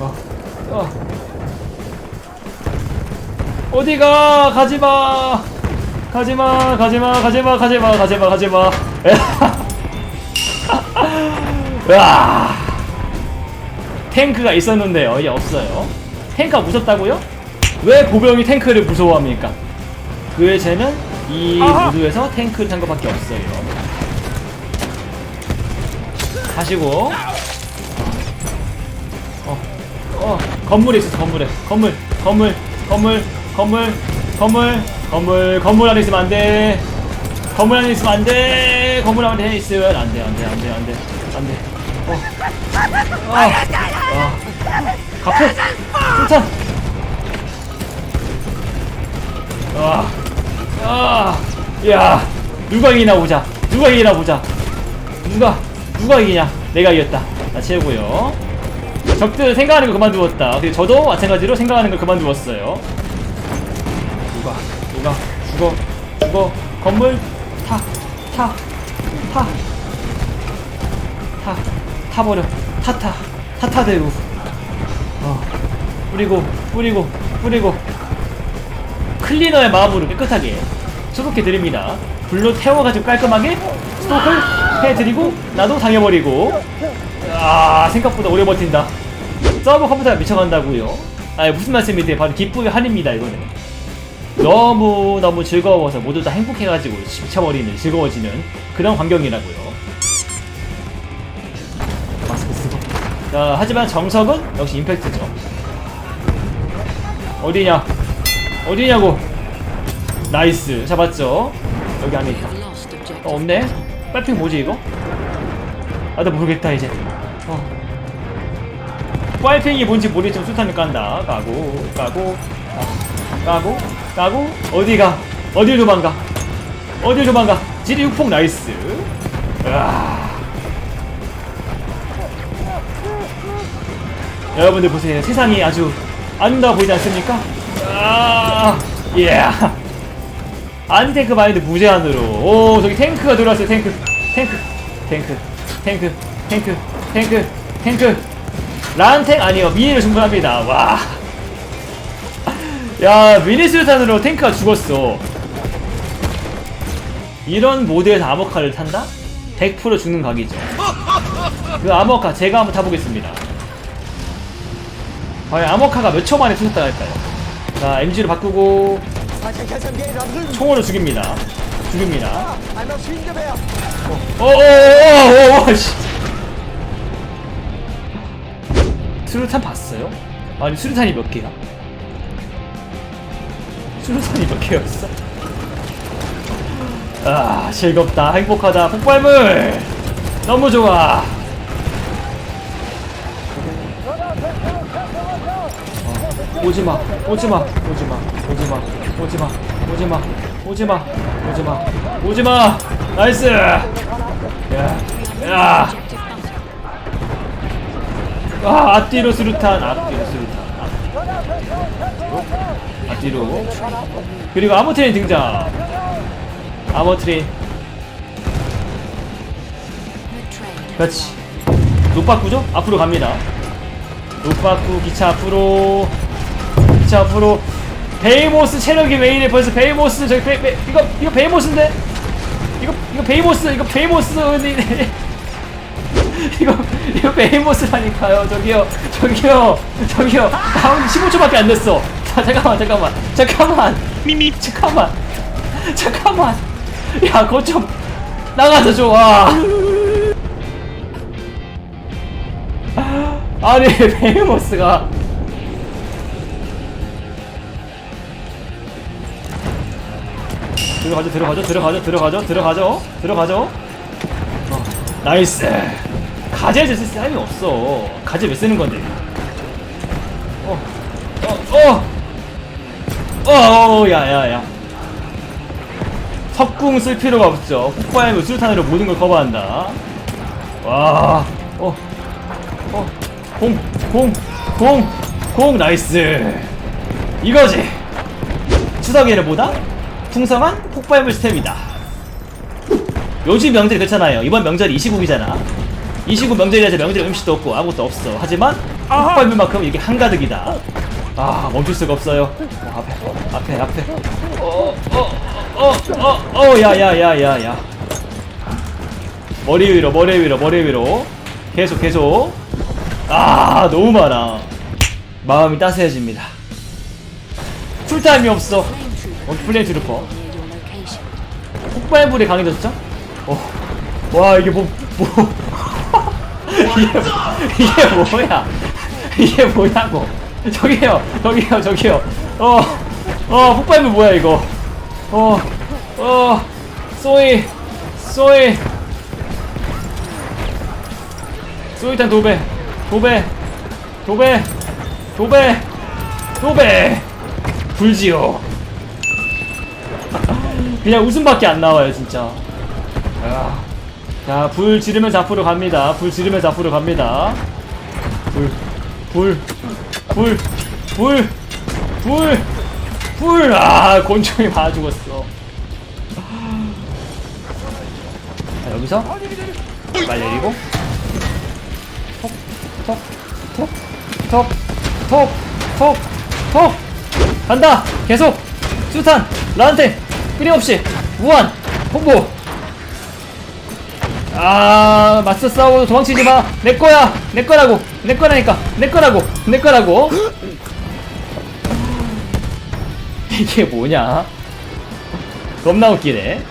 어, 어. 어디가? 가지마. 가지마 가지마 가지마 가지마 가지마 가지마. 와 탱크가 있었는데요 이제 없어요. 탱크가 무섭다고요? 왜 보병이 탱크를 무서워합니까? 그의 죄는 이 무드에서 탱크를 탄 것밖에 없어요. 하시고. 어, 어, 건물에 있어, 건물에. 건물, 건물, 건물, 건물, 건물, 건물, 건물 안에 있으면 안 돼. 건물 안에 있으면 안 돼. 건물 안에 있으면 안 돼, 안 돼, 안 돼, 안 돼, 안 돼. 어. 아, 아. 갑표! 술탄! 아, 아, 야, 누가 이기나 보자. 누가 이기나 보자. 누가 누가 이기냐? 내가 이겼다. 나 최고요. 적들은 생각하는 걸 그만두었다. 그리고 저도 마찬가지로 생각하는 걸 그만두었어요. 누가 누가 죽어 죽어 건물 타 타 타 타 타버려 타타 타타대로 어 뿌리고 뿌리고 뿌리고 클리너의 마음으로 깨끗하게 수독해 드립니다. 불로 태워가지고 깔끔하게 스토크를 해드리고 나도 당해버리고 아 생각보다 오래 버틴다. 서버 컴퓨터가 미쳐간다고요? 아 무슨 말씀이세요? 바로 기쁨의 한입니다 이거는. 너무 너무 즐거워서 모두 다 행복해가지고 미쳐버리는 즐거워지는 그런 환경이라고요. 마스크 쓰고. 자 하지만 정석은 역시 임팩트죠. 어디냐? 어디냐고? 나이스 잡았죠? 여기 안에 있다. 어 없네? 빨핑 뭐지 이거? 아나 모르겠다 이제 어. 빨핑이 뭔지 모르겠지만 수탄을 깐다 까고 아, 까고 까고 어디가 어딜 도망가 어딜 도망가 지리 육폭 나이스 으아. 여러분들 보세요 세상이 아주 아름다워 보이지 않습니까? 아, 예. 안티탱크 마인드 무제한으로. 오, 저기 탱크가 들어왔어요. 탱크, 탱크, 탱크, 탱크, 탱크, 탱크, 탱크. 란탱 아니요. 미니로 충분합니다. 와. 야, 미니 수류탄으로 탱크가 죽었어. 이런 모드에서 아머카를 탄다? 100% 죽는 각이죠. 그 아머카 제가 한번 타보겠습니다. 과연 아머카가 몇 초 만에 투셨다 할까요? 자, MG로 바꾸고 총으로 죽입니다. 죽입니다. 어어어어어 씨. 수류탄 봤어요? 아니 수류탄이 몇 개야? 수류탄이 몇 개였어? 아 즐겁다. 행복하다. 폭발물! 너무 좋아. 오지마 오지마 오지마 오지마 오지마 오지마 오지마 오지마 오지마. 나이스! 야 야 아 앞뒤로 수류탄 앞뒤로 수류탄 앞- 앞뒤로. 그리고 아모트레인 등장. 아모트레인. 그렇지. 노빠꾸죠? 앞으로 갑니다. 노빠꾸 기차 앞으로. 기차 앞으로. 베이모스 체력이 왜 이래? 벌써 베이모스 저기 베, 베, 이거 이거 베이모스인데? 이거 이거 베이모스 이거 베이모스 이거 이거 베이모스라니까요. 저기요 저기요 저기요. 다운 15초밖에 안 됐어. 자 잠깐만 잠깐만. 잠깐만. 미미 잠깐만. 잠깐만. 야 거좀 나가서 좋아 아니 베이모스가. 들어가죠 들어가죠 들어가죠 들어가죠 들어가죠 들어가죠. 어, 나이스 가젤 쓸 사람이 없어. 가젤 왜 쓰는 건데? 어어 어어 야야야. 석궁 쓸 필요가 없죠 폭발물 수류탄으로 모든 걸 커버한다. 와 어 어 공 공 공 공 나이스. 이거지. 추석에는 보다? 풍성한 폭발물 스텝이다. 요즘 명절 그렇잖아요. 이번 명절이 29이잖아. 29 명절이라서 명절 음식도 없고 아무것도 없어. 하지만 폭발물만큼 이게 한가득이다. 아 멈출 수가 없어요. 어, 앞에 앞에 앞에. 어어어어어 야야야야야. 머리 위로 머리 위로 머리 위로 계속 계속. 아 너무 많아. 마음이 따스해집니다. 풀타임이 없어. 어, 플레이 트루퍼. 폭발물이 강해졌죠? 어. 와 이게 뭐 뭐. 이게, 뭐야? 이게 뭐냐고? 저기요, 저기요, 저기요. 어, 어, 폭발물 뭐야 이거? 어, 어, 쏘이, 쏘이, 쏘이탄 도배, 도배, 도배, 도배, 도배, 불지요. 그냥 웃음밖에 안 나와요 진짜. 아. 자, 불 지르면서 앞으로 갑니다. 불 지르면서 앞으로 갑니다. 불, 불, 불, 불, 불, 불. 아, 곤충이 다 죽었어. 자, 여기서 말 내리고 톡, 톡, 톡, 톡, 톡, 톡, 톡. 간다. 계속 수탄, 라한테 끊임없이 무한 홍보. 아 맞서 싸우고 도망치지 마. 내 거야. 내 거라고. 내 거라니까. 내 거라고. 내 거라고. 이게 뭐냐? 겁나 웃기네.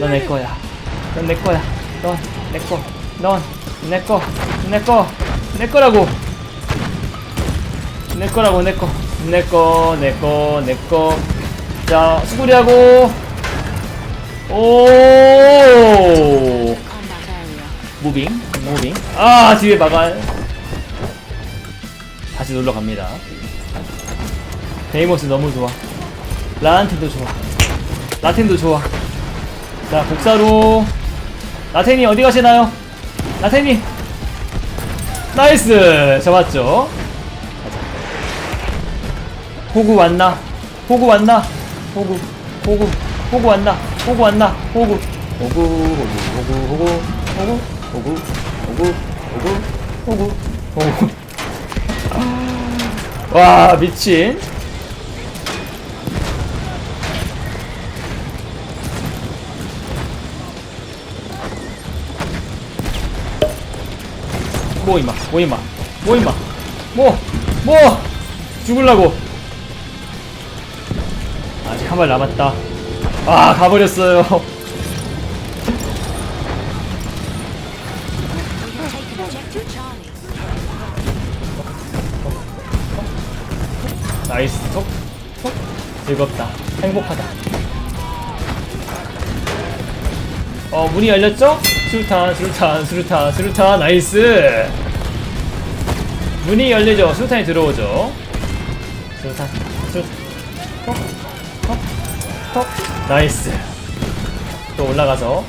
넌 내 거야. 넌 내 거야. 넌 내 거. 넌 내 거. 내 거. 내 거라고. 내 거라고 내 거. 내 거. 내 거. 내 거. 자 수구리하고. 오! 무빙 무빙. 아 뒤에 막아 다시 놀러 갑니다. 데이모스 너무 좋아. 라한텐도 좋아. 라텐도 좋아. 자 복사로. 라텐이 어디 가시나요? 라텐이! 나이스! 잡았죠. 호구 왔나? 호구 왔나? 호구 호구 호구 왔나 호구 왔나? 호구. 호구 호구 호구 호구. 호구? 호구 호구 호구. 호구. 호구. 와 미친. 뭐 임마? 뭐 임마? 뭐 임마? 뭐 뭐? 죽을라고. 아직 한 발 남았다 아 가버렸어요. 나이스. 톡, 톡. 즐겁다. 행복하다. 어 문이 열렸죠? 수류탄 수류탄 수류탄 수류탄. 나이스. 문이 열리죠? 수류탄이 들어오죠? 수류탄 수류탄. 톡, 톡, 톡. 나이스. 또 올라가서.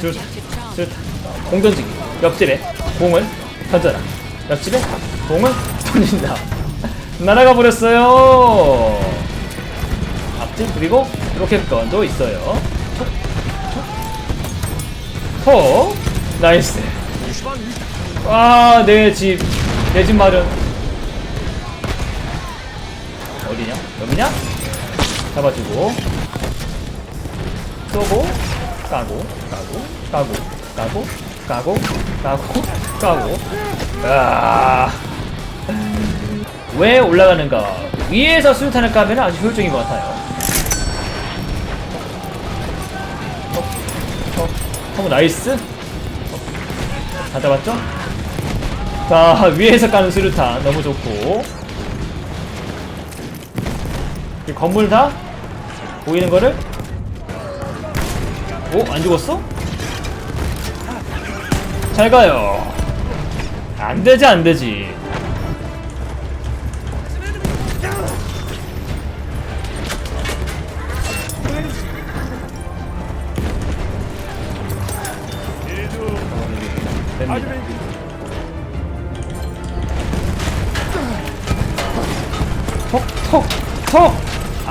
수류탄 수류탄 공 던지기. 옆집에 공을 던져라. 옆집에 공을 던진다. 날아가 버렸어요. 앞집 그리고 로켓건도 있어요. 호 나이스. 아내집내 집 마련 어디냐? 여기냐? 잡아주고. 쏘고 까고 까고 까고 까고 까고 까고 까고. 아. 왜 올라가는가? 위에서 수류탄을 까면 아주 효율적인 것 같아요. 어, 어, 어, 나이스. 어, 다 잡았죠? 자 위에서 까는 수류탄 너무 좋고 이 건물 다 보이는 거를 오? 안 죽었어? 잘 가요 안 되지 안 되지 됩니다.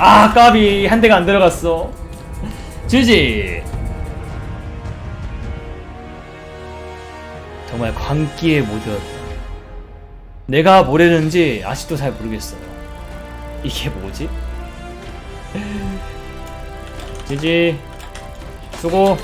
아, 까비. 한 대가 안 들어갔어. 지지. 정말 광기의 모드였다. 내가 뭘 했는지 아직도 잘 모르겠어요. 이게 뭐지? 지지 수고